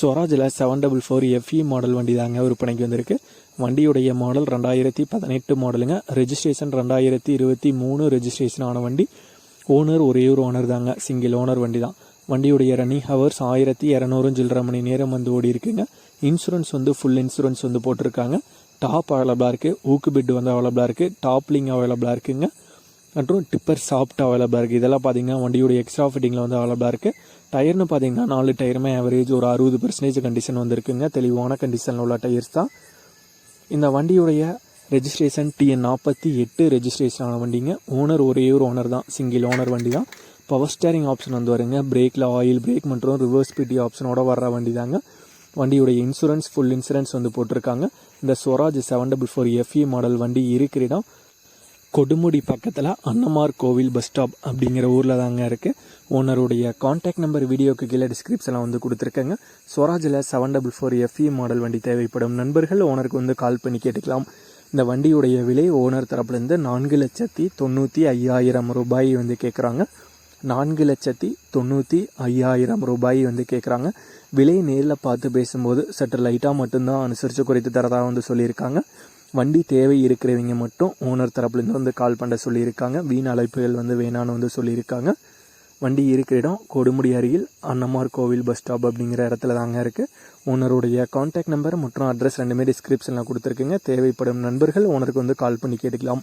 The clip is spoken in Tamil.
ஸ்வராஜில் seven double four FE model வண்டி தாங்க விற்பனைக்கு வந்திருக்கு. வண்டியுடைய மாடல் ரெண்டாயிரத்தி பதினெட்டு மாடலுங்க ரெஜிஸ்ட்ரேஷன் ரெண்டாயிரத்தி இருபத்தி மூணு ரெஜிஸ்ட்ரேஷன் ஆன வண்டி. ஓனர் ஒரே ஒரு ஓனர் தாங்க. சிங்கிள் ஓனர் வண்டி தான். வண்டியுடைய ரன்னிங் ஹவர்ஸ் ஆயிரத்தி இரநூறு சில்லரை மணி நேரம் வந்து ஓடி இருக்குங்க. இன்சூரன்ஸ் வந்து ஃபுல் இன்சூரன்ஸ் வந்து போட்டிருக்காங்க. டாப் அவைலபிளாக இருக்குது ஊக்கு பிட் வந்து அவைலபிளாக இருக்குது டாப் லிங்க் அவைலபிளாக இருக்குங்க. மற்றும் டிப்பர் சாஃப்ட் அவைலபிளாக இருக்குது இதெல்லாம் பார்த்தீங்கன்னா வண்டியோட எக்ஸ்ட்ரா ஃபிட்டிங்கில் வந்து அவைலபிளாக இருக்குது டயர்னு பார்த்தீங்கன்னா நாலு டயருமே ஆவரேஜ் ஒரு அறுபது பர்சன்டேஜ் கண்டிஷன் வந்துருக்குங்க. தெளிவான கண்டிஷனில் உள்ள டயர்ஸ் தான். இந்த வண்டியுடைய ரெஜிஸ்ட்ரேஷன் டிஎன் நாற்பத்தி எட்டு ரெஜிஸ்ட்ரேஷன் ஆன வண்டிங்க. ஓனர் ஒரே ஒரு ஓனர் தான். சிங்கிள் ஓனர் வண்டி தான். பவர் ஸ்டேரிங் ஆப்ஷன் வந்து வருங்க. பிரேக்கில் ஆயில் பிரேக் மற்றும் ரிவர்ஸ் பிடி ஆப்ஷனோட வர்ற வண்டி தாங்க. வண்டியுடைய இன்சூரன்ஸ் ஃபுல் இன்சூரன்ஸ் வந்து போட்டிருக்காங்க. இந்த Swaraj seven double four FE model வண்டி இருக்கிற இடம் கொடுமுடி பக்கத்தில் அன்னமார் கோவில் பஸ் ஸ்டாப் அப்படிங்கிற ஊரில் தாங்க இருக்குது ஓனருடைய காண்டாக்ட் நம்பர் வீடியோக்கு கீழே டிஸ்கிரிப்ஷனில் வந்து கொடுத்துருக்கேங்க. ஸ்வராஜில் seven double four FE model வண்டி தேவைப்படும். நண்பர்கள் ஓனருக்கு வந்து கால் பண்ணி கேட்டுக்கலாம். இந்த வண்டியுடைய விலை ஓனர் தரப்புலேருந்து நான்கு லட்சத்தி தொண்ணூற்றி ஐயாயிரம் ரூபாய் வந்து கேட்குறாங்க நான்கு லட்சத்தி தொண்ணூற்றி ஐயாயிரம் ரூபாய் வந்து கேட்குறாங்க விலை நேரில் பார்த்து பேசும்போது சற்று லைட்டாக மட்டும்தான் அனுசரித்து குறைத்து தரதாக வந்து சொல்லியிருக்காங்க. வண்டி தேவை இருக்கிறவங்க மட்டும் ஓனர் தரப்புலேருந்து வந்து கால் பண்ண சொல்லியிருக்காங்க. வீண் அழைப்புகள் வந்து வேணான்னு வந்து சொல்லியிருக்காங்க. வண்டி இருக்கிற இடம் கொடுமுடி அருகில் அன்னமார் கோவில் பஸ் ஸ்டாப் அப்படிங்கிற இடத்துல தாங்க இருக்குது ஓனருடைய காண்டாக்ட் நம்பர் மற்றும் அட்ரஸ் ரெண்டுமே டிஸ்கிரிப்ஷனில் கொடுத்துருக்குங்க. தேவைப்படும் நண்பர்கள் ஓனருக்கு வந்து கால் பண்ணி கேட்டுக்கலாம்.